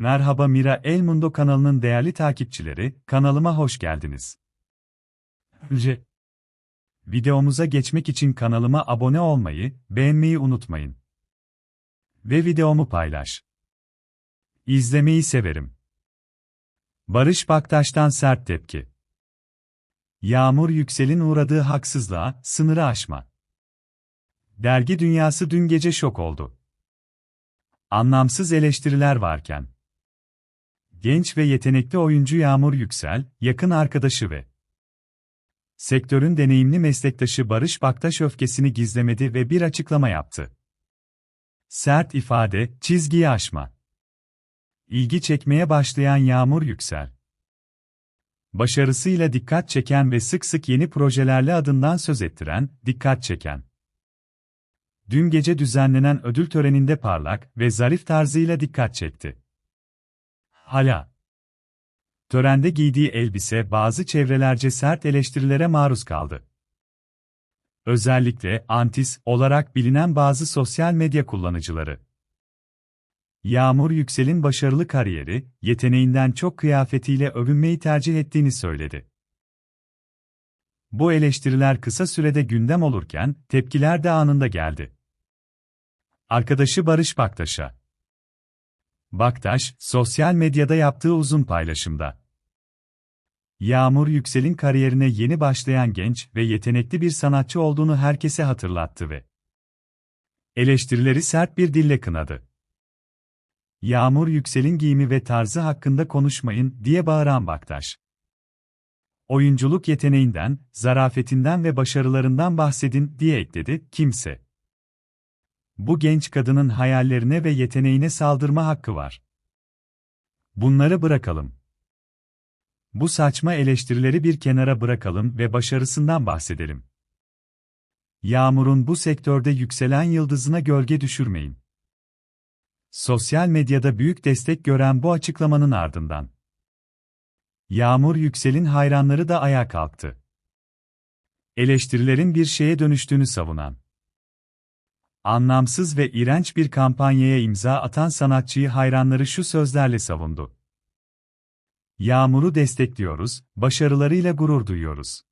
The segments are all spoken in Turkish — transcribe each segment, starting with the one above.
Merhaba Mira El Mundo kanalının değerli takipçileri, kanalıma hoş geldiniz. Önce, videomuza geçmek için kanalıma abone olmayı, beğenmeyi unutmayın. Ve videomu paylaş. İzlemeyi severim. Barış Baktaş'tan sert tepki. Yağmur Yüksel'in uğradığı haksızlığa, sınırı aşma. Dergi dünyası dün gece şok oldu. Anlamsız eleştiriler varken. Genç ve yetenekli oyuncu Yağmur Yüksel, yakın arkadaşı ve sektörün deneyimli meslektaşı Barış Baktaş öfkesini gizlemedi ve bir açıklama yaptı. Sert ifade, çizgiyi aşma. İlgi çekmeye başlayan Yağmur Yüksel. Başarısıyla dikkat çeken ve sık sık yeni projelerle adından söz ettiren, dikkat çeken. Dün gece düzenlenen ödül töreninde parlak ve zarif tarzıyla dikkat çekti. Hala. Törende giydiği elbise bazı çevrelerce sert eleştirilere maruz kaldı. Özellikle antis olarak bilinen bazı sosyal medya kullanıcıları. Yağmur Yüksel'in başarılı kariyeri, yeteneğinden çok kıyafetiyle övünmeyi tercih ettiğini söyledi. Bu eleştiriler kısa sürede gündem olurken, tepkiler de anında geldi. Arkadaşı Barış Baktaş'a. Baktaş, sosyal medyada yaptığı uzun paylaşımda. Yağmur Yüksel'in kariyerine yeni başlayan genç ve yetenekli bir sanatçı olduğunu herkese hatırlattı ve eleştirileri sert bir dille kınadı. Yağmur Yüksel'in giyimi ve tarzı hakkında konuşmayın diye bağıran Baktaş. Oyunculuk yeteneğinden, zarafetinden ve başarılarından bahsedin diye ekledi kimse. Bu genç kadının hayallerine ve yeteneğine saldırma hakkı var. Bunları bırakalım. Bu saçma eleştirileri bir kenara bırakalım ve başarısından bahsedelim. Yağmur'un bu sektörde yükselen yıldızına gölge düşürmeyin. Sosyal medyada büyük destek gören bu açıklamanın ardından Yağmur Yüksel'in hayranları da ayağa kalktı. Eleştirilerin bir şeye dönüştüğünü savunan anlamsız ve iğrenç bir kampanyaya imza atan sanatçıyı hayranları şu sözlerle savundu. Yağmur'u destekliyoruz, başarılarıyla gurur duyuyoruz.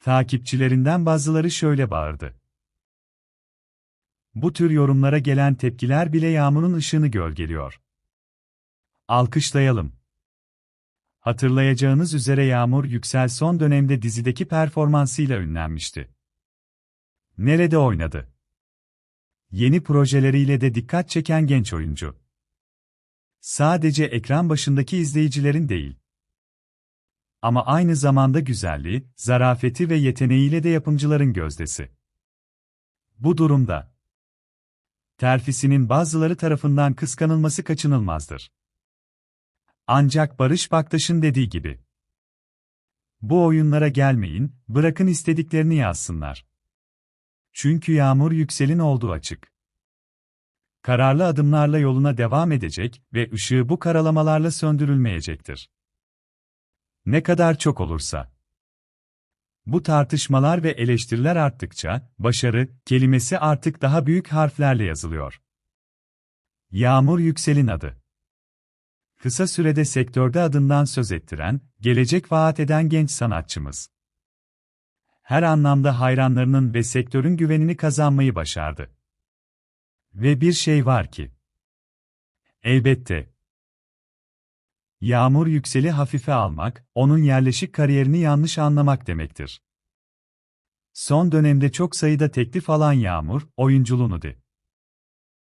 Takipçilerinden bazıları şöyle bağırdı. Bu tür yorumlara gelen tepkiler bile Yağmur'un ışığını gölgeliyor. Alkışlayalım. Hatırlayacağınız üzere Yağmur Yüksel son dönemde dizideki performansıyla ünlenmişti. Nerede oynadı? Yeni projeleriyle de dikkat çeken genç oyuncu. Sadece ekran başındaki izleyicilerin değil. Ama aynı zamanda güzelliği, zarafeti ve yeteneğiyle de yapımcıların gözdesi. Bu durumda terfisinin bazıları tarafından kıskanılması kaçınılmazdır. Ancak Barış Baktaş'ın dediği gibi bu oyunlara gelmeyin, bırakın istediklerini yazsınlar. Çünkü yağmur yükselin olduğu açık. Kararlı adımlarla yoluna devam edecek ve ışığı bu karalamalarla söndürülmeyecektir. Ne kadar çok olursa. Bu tartışmalar ve eleştiriler arttıkça, başarı kelimesi artık daha büyük harflerle yazılıyor. Yağmur Yüksel'in adı. Kısa sürede sektörde adından söz ettiren, gelecek vaat eden genç sanatçımız her anlamda hayranlarının ve sektörün güvenini kazanmayı başardı. Ve bir şey var ki. Elbette. Yağmur yükseli hafife almak, onun yerleşik kariyerini yanlış anlamak demektir. Son dönemde çok sayıda teklif alan Yağmur, oyunculuğunu de.